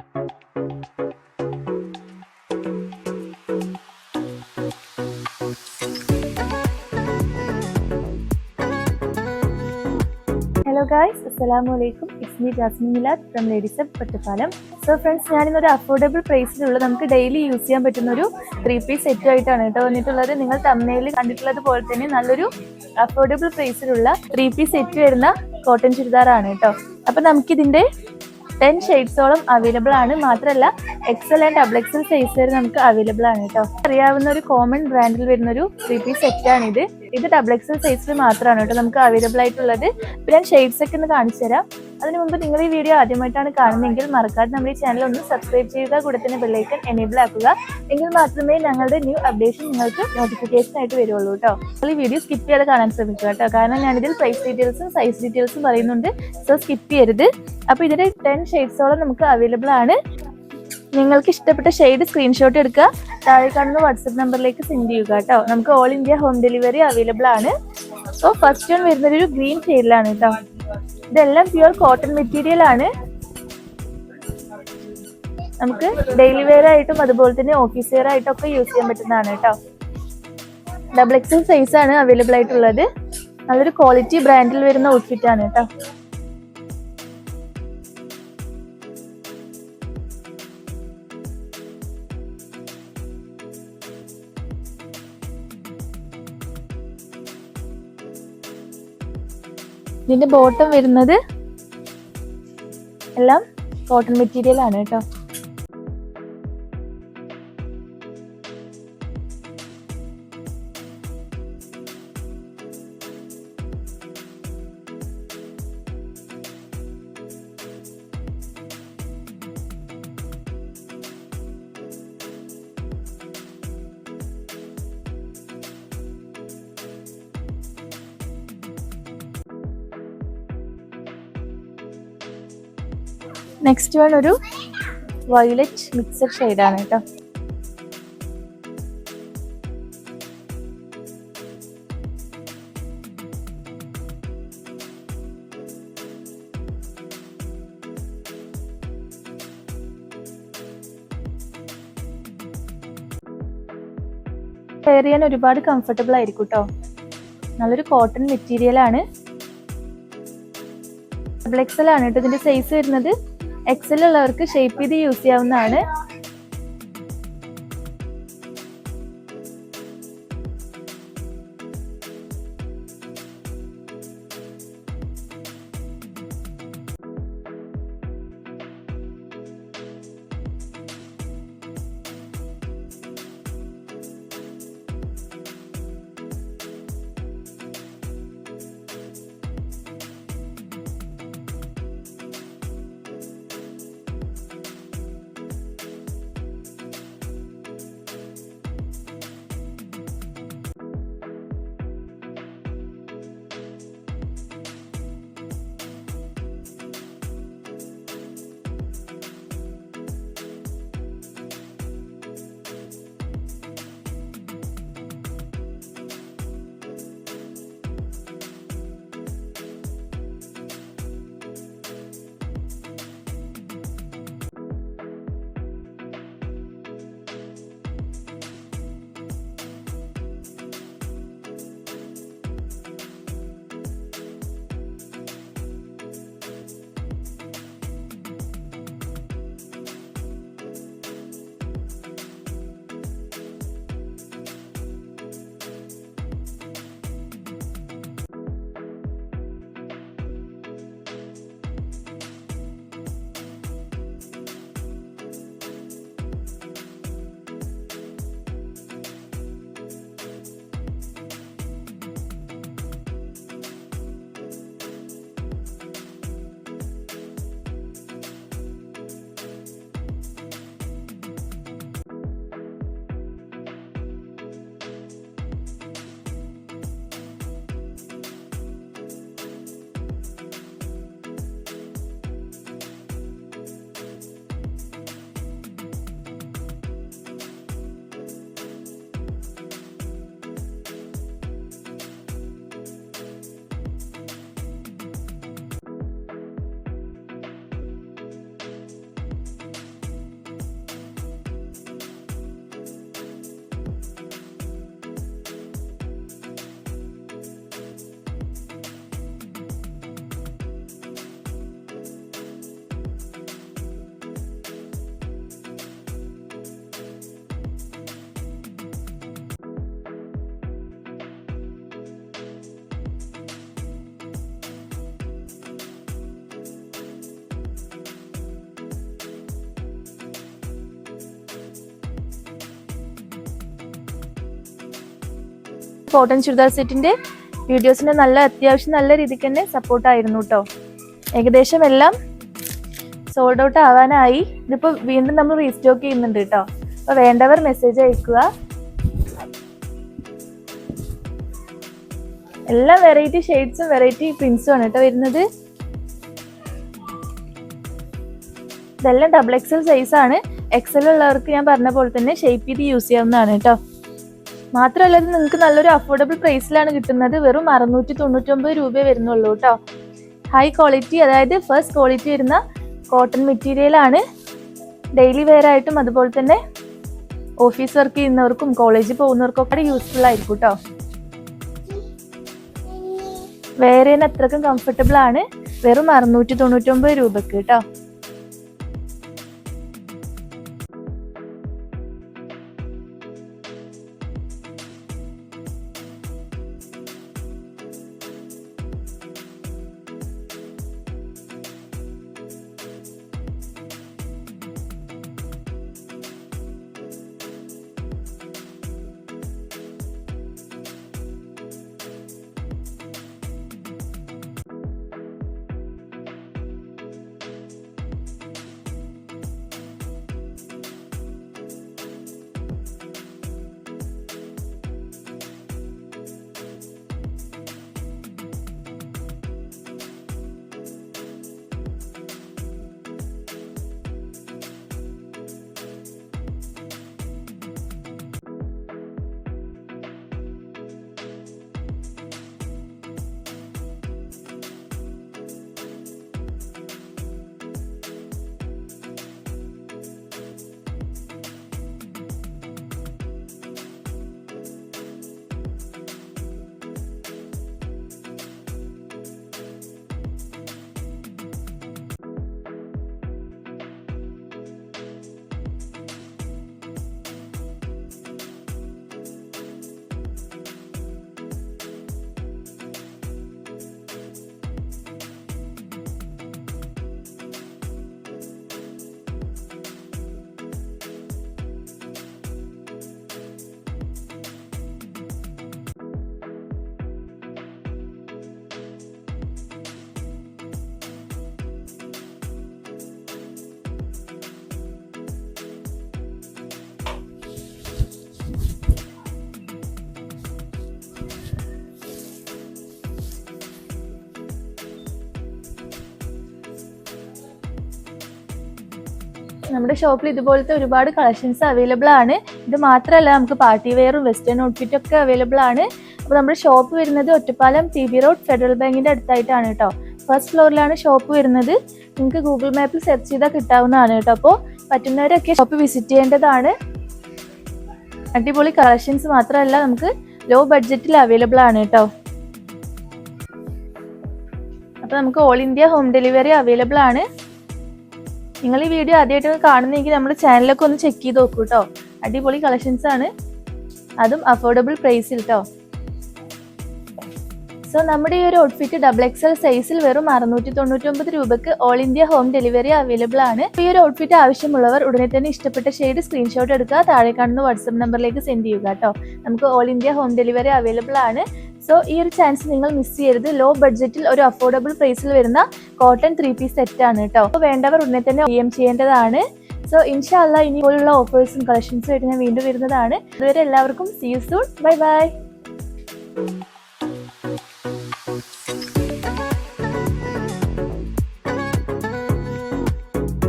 Hello guys അസ്സലാമു അലൈക്കും it's me Jasmin Milad from ladies Ottapalam so friends ഞാനിന്നൊരു affordable പ്രൈസിലുള്ള നമുക്ക് ഡെയിലി യൂസ് ചെയ്യാൻ പറ്റുന്ന ഒരു ത്രീ പീസ് സെറ്റ് ആയിട്ടാണ് കേട്ടോ വന്നിട്ടുള്ളത്. നിങ്ങൾ തമ്മനയിൽ കണ്ടിട്ടുള്ളത് പോലെ തന്നെ നല്ലൊരു അഫോർഡബിൾ പ്രൈസിലുള്ള ത്രീ പീസ് സെറ്റ് വരുന്ന കോട്ടൺ ചുരിദാറാണ് കേട്ടോ. അപ്പം നമുക്കിതിന്റെ ടെൻ ഷെയ്ഡ്സോളം അവൈലബിൾ ആണ്. മാത്രമല്ല XL and double XL size വരെ നമുക്ക് അവൈലബിൾ ആണ് കേട്ടോ അറിയാവുന്ന ഒരു കോമൺ ബ്രാൻഡിൽ വരുന്ന ഒരു ത്രീ പീസ് സെറ്റ് ആണ് ഇത് ഡബിൾ എക്സൽ സൈസിൽ മാത്രമാണ് കേട്ടോ നമുക്ക് അവൈലബിൾ ആയിട്ടുള്ളത്. ഇപ്പം ഞാൻ ഷെയ്ഡ്സ് ഒക്കെ ഒന്ന് കാണിച്ചു തരാം. അതിനു മുമ്പ് നിങ്ങൾ ഈ വീഡിയോ ആദ്യമായിട്ടാണ് കാണുന്നതെങ്കിൽ മറക്കാതെ നമ്മുടെ ഈ ചാനൽ ഒന്ന് സബ്സ്ക്രൈബ് ചെയ്യുക കൂടെ തന്നെ ബെല്ലൈക്കൻ എനേബിൾ ആക്കുക. എങ്കിൽ മാത്രമേ ഞങ്ങളുടെ ന്യൂ അപ്ഡേഷൻ നിങ്ങൾക്ക് നോട്ടിഫിക്കേഷൻ ആയിട്ട് വരുള്ളൂ കേട്ടോ. നിങ്ങൾ ഈ വീഡിയോ സ്കിപ്പ് ചെയ്യാതെ കാണാൻ ശ്രമിക്കുക കേട്ടോ. കാരണം ഞാനിതിൽ പ്രൈസ് ഡീറ്റെയിൽസും സൈസ് ഡീറ്റെയിൽസും പറയുന്നുണ്ട്. സോ സ്കിപ്പ് ചെയ്യരുത്. അപ്പോൾ ഇതിന്റെ ടെൻ ഷെയ്ഡ്സോളം നമുക്ക് അവൈലബിൾ ആണ്. നിങ്ങൾക്ക് ഇഷ്ടപ്പെട്ട ഷെയ്ഡ് സ്ക്രീൻഷോട്ട് എടുക്കുക. താഴെ കാണുന്ന വാട്സപ്പ് നമ്പറിലേക്ക് സെൻഡ് ചെയ്യുക കേട്ടോ. നമുക്ക് all India home delivery available ആണ്. അപ്പോൾ ഫസ്റ്റ് വൺ വരുന്നത് ഒരു ഗ്രീൻ ഷെയ്ഡിലാണ് കേട്ടോ. ഇതെല്ലാം പ്യുവർ കോട്ടൺ മെറ്റീരിയൽ ആണ്. നമുക്ക് ഡെയിലി വെയർ ആയിട്ടും അതുപോലെ തന്നെ ഓഫീസ് വെയർ ആയിട്ടും ഒക്കെ യൂസ് ചെയ്യാൻ പറ്റുന്നതാണ് കേട്ടോ. ഡബിൾ എക്സൽ സൈസ് ആണ് അവൈലബിൾ ആയിട്ടുള്ളത്. നല്ലൊരു ക്വാളിറ്റി ബ്രാൻഡിൽ വരുന്ന ഔട്ട്ഫിറ്റ് ആണ് കേട്ടോ. ഇതിന്റെ ബോട്ടം വരുന്നത് എല്ലാം കോട്ടൺ മെറ്റീരിയൽ ആണ് കേട്ടോ. നെക്സ്റ്റ് വൺ ഒരു വയലറ്റ് മിക്സഡ് ഷെയ്ഡാണ് കേട്ടോ. വെയർ ചെയ്യാൻ ഒരുപാട് കംഫർട്ടബിൾ ആയിരിക്കും കേട്ടോ. നല്ലൊരു കോട്ടൺ മെറ്റീരിയൽ ആണ്. ഡബിൾ എക്സൽ ആണ് കേട്ടോ. ഇതിന്റെ സൈസ് വരുന്നത് എക്സൽ ഉള്ളവർക്ക് ഷേപ്പ് ചെയ്ത് യൂസ് ചെയ്യാവുന്നതാണ്. കോട്ടൺ ചുരിദാർ സെറ്റിന്റെ വീഡിയോസിന്റെ നല്ല അത്യാവശ്യം നല്ല രീതിക്ക് തന്നെ സപ്പോർട്ടായിരുന്നു കേട്ടോ ഏകദേശം എല്ലാം സോൾഡ് ഔട്ട് ആവാനായി. ഇതിപ്പോൾ വീണ്ടും നമ്മൾ റീസ്റ്റോക്ക് ചെയ്യുന്നുണ്ട് കേട്ടോ അപ്പോൾ വേണ്ടവർ മെസ്സേജ് അയക്കുക. എല്ലാ വെറൈറ്റി ഷെയ്ഡ്സും വെറൈറ്റി പ്രിൻസും ആണ് കേട്ടോ വരുന്നത്. ഇതെല്ലാം ഡബിൾ എക്സൽ സൈസ് ആണ്. എക്സൽ ഉള്ളവർക്ക് ഞാൻ പറഞ്ഞ പോലെ തന്നെ ഷേപ്പ് ചെയ്ത് യൂസ് ചെയ്യാവുന്നതാണ് കേട്ടോ മാത്രമല്ല ഇത് നിങ്ങൾക്ക് നല്ലൊരു അഫോർഡബിൾ പ്രൈസിലാണ് കിട്ടുന്നത്. വെറും അറുന്നൂറ്റി തൊണ്ണൂറ്റൊമ്പത് രൂപയെ വരുന്നുള്ളൂ കേട്ടോ. ഹൈ ക്വാളിറ്റി അതായത് ഫസ്റ്റ് ക്വാളിറ്റി വരുന്ന കോട്ടൺ മെറ്റീരിയൽ ആണ്. ഡെയിലി വെയർ ആയിട്ടും അതുപോലെ തന്നെ ഓഫീസ് വർക്ക് ചെയ്യുന്നവർക്കും കോളേജിൽ പോകുന്നവർക്കും ഒക്കെ യൂസ്ഫുൾ ആയിരിക്കും കേട്ടോ. വേറെ അത്രക്കും കംഫർട്ടബിൾ ആണ്. വെറും അറുന്നൂറ്റി തൊണ്ണൂറ്റൊമ്പത് രൂപക്ക് കേട്ടോ. നമ്മുടെ ഷോപ്പിൽ ഇതുപോലത്തെ ഒരുപാട് കളക്ഷൻസ് അവൈലബിൾ ആണ്. ഇത് മാത്രമല്ല നമുക്ക് പാർട്ടി വെയറും വെസ്റ്റേൺ ഔട്ട്ഫിറ്റും ഒക്കെ അവൈലബിൾ ആണ്. അപ്പോൾ നമ്മുടെ ഷോപ്പ് വരുന്നത് Ottapalam T B road Federal ബാങ്കിന്റെ അടുത്തായിട്ടാണ് കേട്ടോ. ഫസ്റ്റ് ഫ്ലോറിലാണ് ഷോപ്പ് വരുന്നത്. നിങ്ങൾക്ക് ഗൂഗിൾ മാപ്പിൽ സെർച്ച് ചെയ്താൽ കിട്ടാവുന്നതാണ് കേട്ടോ. അപ്പോൾ പറ്റുന്നവരൊക്കെ ഷോപ്പ് വിസിറ്റ് ചെയ്യേണ്ടതാണ്. അടിപൊളി കളക്ഷൻസ് മാത്രമല്ല നമുക്ക് ലോ ബഡ്ജറ്റിൽ അവൈലബിൾ ആണ് കേട്ടോ. അപ്പോൾ നമുക്ക് all India home delivery available ആണ്. നിങ്ങൾ ഈ വീഡിയോ ആദ്യമായിട്ട് കാണുന്നെങ്കിൽ നമ്മുടെ ചാനലൊക്കെ ഒന്ന് ചെക്ക് ചെയ്ത് നോക്കൂ കേട്ടോ അടിപൊളി കളക്ഷൻസ് ആണ്. അതും അഫോർഡബിൾ പ്രൈസിൽ കേട്ടോ സോ നമ്മുടെ ഈ ഒരു ഔട്ട്ഫിറ്റ് ഡബിൾ എക്സൽ സൈസിൽ വെറും അറുന്നൂറ്റി തൊണ്ണൂറ്റൊമ്പത് രൂപക്ക് all India home delivery available ആണ്. ഈ ഒരു ഔട്ട്ഫിറ്റ് ആവശ്യമുള്ളവർ ഉടനെ തന്നെ ഇഷ്ടപ്പെട്ട ഷെയ്ഡ് സ്ക്രീൻഷോട്ട് എടുക്കുക. താഴെ കാണുന്ന വാട്സപ്പ് നമ്പറിലേക്ക് സെൻഡ് ചെയ്യുക കേട്ടോ നമുക്ക് all India home delivery available ആണ്. സോ ഈ ഒരു ചാൻസ് നിങ്ങൾ മിസ് ചെയ്യരുത്. ലോ ബഡ്ജറ്റിൽ ഒരു അഫോർഡബിൾ പ്രൈസിൽ വരുന്ന കോട്ടൺ ത്രീ പീസ് സെറ്റ് ആണ് കേട്ടോ അപ്പോൾ വേണ്ടവർ ഉടനെ തന്നെ എം ചെയ്യേണ്ടതാണ്. സോ ഇൻഷാല്ല ഇനി പോലുള്ള ഓഫേഴ്സും കളക്ഷൻസും ആയിട്ട് ഞാൻ വീണ്ടും വരുന്നതാണ്. അതുവരെ എല്ലാവർക്കും see you soon bye bye